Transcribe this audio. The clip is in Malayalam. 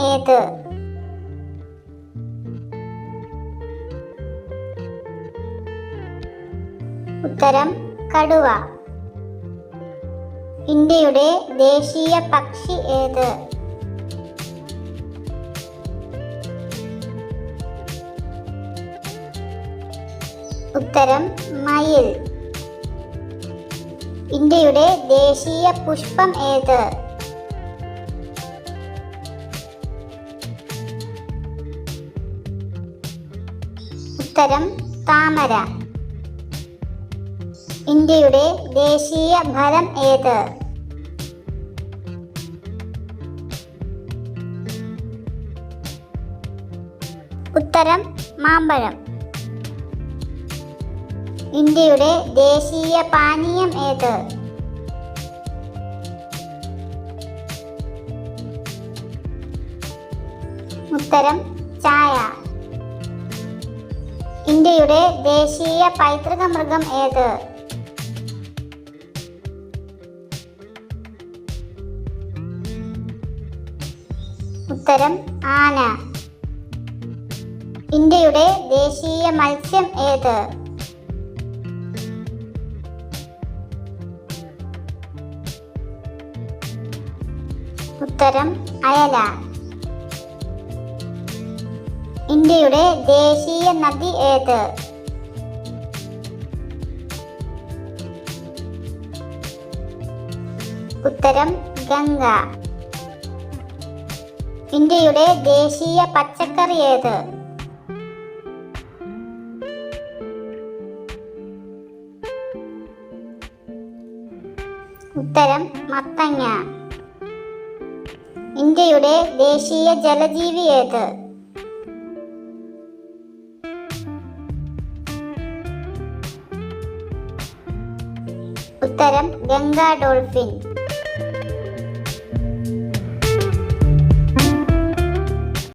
ഏത്? ഉത്തരം കടുവ. ഇന്ത്യയുടെ ദേശീയ പക്ഷി ഏത്? ഉത്തരം മയിൽ. ഇന്ത്യയുടെ ദേശീയ പുഷ്പം ഏത്? ഉത്തരം താമര. ഇന്ത്യയുടെ ദേശീയ ഫലം ഏത്? ഉത്തരം മാമ്പഴം. ഇന്ത്യയുടെ ദേശീയ പാനീയം ഏത്? ഉത്തരം ചായ. ഇന്ത്യയുടെ ദേശീയ പൈതൃക മൃഗം ഏത്? ഉത്തരം ആന. ഇന്ത്യയുടെ ദേശീയ മത്സ്യം ഏത്? ഉത്തരം അയല. ഇന്ത്യയുടെ ദേശീയ നദി ഏത്? ഉത്തരം ഗംഗ. ഇന്ത്യയുടെ ദേശീയ പച്ചക്കറി ഏത്? ഉത്തരം മത്തങ്ങ. ഇന്ത്യയുടെ ദേശീയ ജലജീവി ഏത്? ഉത്തരം ഗംഗാ ഡോൾഫിൻ.